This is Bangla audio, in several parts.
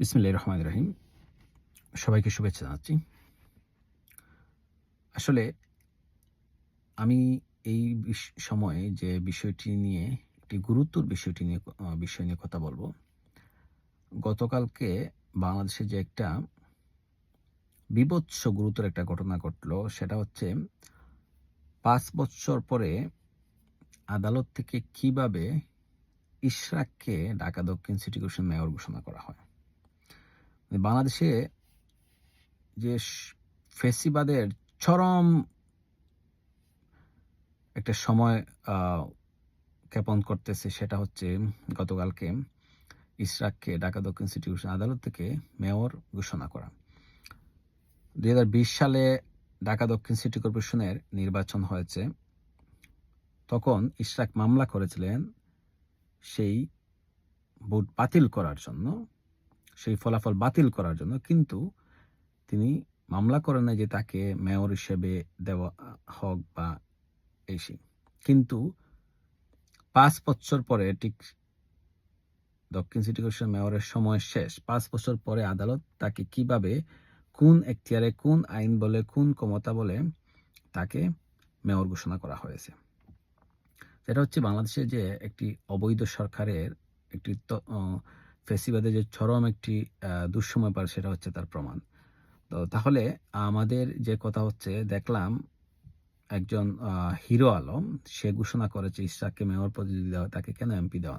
বিসমিল্লাহ রহমান রহিম সবাইকে শুভেচ্ছা জানাচ্ছি। আসলে আমি এই সময়ে যে বিষয়টি নিয়ে, একটি গুরুত্বর বিষয়টি নিয়ে বিষয় নিয়ে কথা বলব। গতকালকে বাংলাদেশে যে একটা বিভৎস, গুরুতর একটা ঘটনা ঘটলো, সেটা হচ্ছে পাঁচ বছর পরে আদালত থেকে কীভাবে ইশরাককে ঢাকা দক্ষিণ সিটি কর্পোরেশন মেয়র ঘোষণা করা হয়। বাংলাদেশে যে ফেসিবাদের চরম একটা সময় জ্ঞাপন করতেছে সেটা হচ্ছে গতকালকে ইসরাককে ঢাকা দক্ষিণ সিটি আদালত থেকে মেয়র ঘোষণা করা। দু হাজার বিশ সালে ঢাকা দক্ষিণ সিটি কর্পোরেশনের নির্বাচন হয়েছে। তখন ইশরাক মামলা করেছিলেন সেই ভোট বাতিল করার জন্য। সেই ফলাফল বাতিল করার জন্য, কিন্তু তিনি মামলা করেন না যে তাকে মেয়র হিসেবে দেওয়া হোক বা এই কিন্তু পাঁচ বছর পরে ঠিক দক্ষিণ সিটি কর্পোরেশন মেয়রের সময় শেষ, পাঁচ বছর পরে আদালত তাকে কীভাবে, কোন এখতিয়ারে, কোন আইন বলে, কোন ক্ষমতা বলে তাকে মেয়র ঘোষণা করা হয়েছে। এটা হচ্ছে বাংলাদেশে যে একটি অবৈধ সরকারের একটি ফেসিবাদের যে চরম একটি দুঃসময় পার, সেটা হচ্ছে তার প্রমাণ। তো তাহলে আমাদের যে কথা হচ্ছে, দেখলাম একজন হিরো আলম, সে ঘোষণা করেছে ইসরাককে মেয়র পদে দেওয়া তাকে কেন এমপি দেওয়া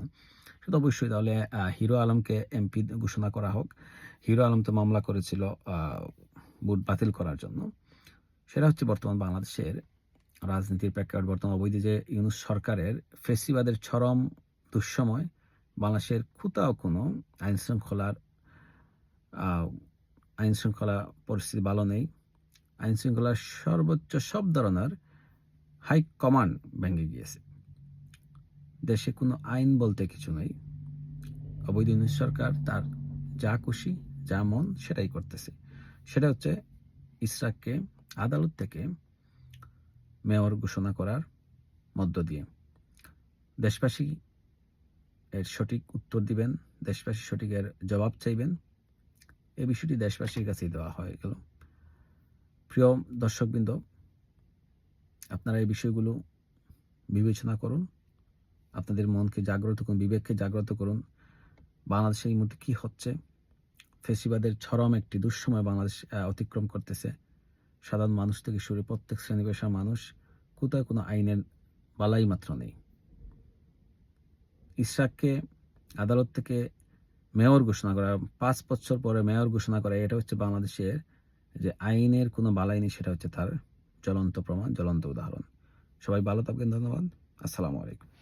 সেটা অবশ্যই, তাহলে হিরো আলমকে এমপি ঘোষণা করা হোক। হিরো আলম তো মামলা করেছিল ভোট বাতিল করার জন্য। সেটা হচ্ছে বর্তমান বাংলাদেশের রাজনীতির প্রেক্ষাপট। বর্তমান অবৈধ যে ইউনুস সরকারের ফেসিবাদের চরম দুঃসময় বাংলাদেশের কোথাও কোনো আইন শৃঙ্খলার আইন শৃঙ্খলা পরিস্থিতি ভালো নেই। আইন শৃঙ্খলার সর্বোচ্চ সব ধরনের হাই কমান্ড ভেঙে গিয়েছে। দেশে কোনো আইন বলতে কিছু নেই। অবৈধ সরকার তার যা খুশি, যা মন সেটাই করতেছে। সেটা হচ্ছে ইসরাককে আদালত থেকে মেয়র ঘোষণা করার মধ্য দিয়ে। দেশবাসী এর সঠিক উত্তর দিবেন, দেশবাসী সঠিকের জবাব চাইবেন। এই বিষয়টি দেশবাসীর কাছেই দেওয়া হয়ে গেল। প্রিয় দর্শকবৃন্দ, আপনারা এই বিষয়গুলো বিবেচনা করুন। আপনাদের মনকে জাগ্রত করুন, বিবেককে জাগ্রত করুন। বাংলাদেশে এই মুহূর্তে কী হচ্ছে? ফেসিবাদের ছরম একটি দুঃসময় বাংলাদেশ অতিক্রম করতেছে। সাধারণ মানুষ থেকে শুরু প্রত্যেক শ্রেণি মানুষ কোথাও কোনো আইনের বালাই মাত্র নেই। ইসরাককে আদালত থেকে মেয়র ঘোষণা করা, পাঁচ বছর পরে মেয়র ঘোষণা করা, এটা হচ্ছে বাংলাদেশের যে আইনের কোনো বালাই নেই, সেটা হচ্ছে তার জ্বলন্ত প্রমাণ, জ্বলন্ত উদাহরণ। সবাই ভালো থাকবেন, ধন্যবাদ। আসসালামু আলাইকুম।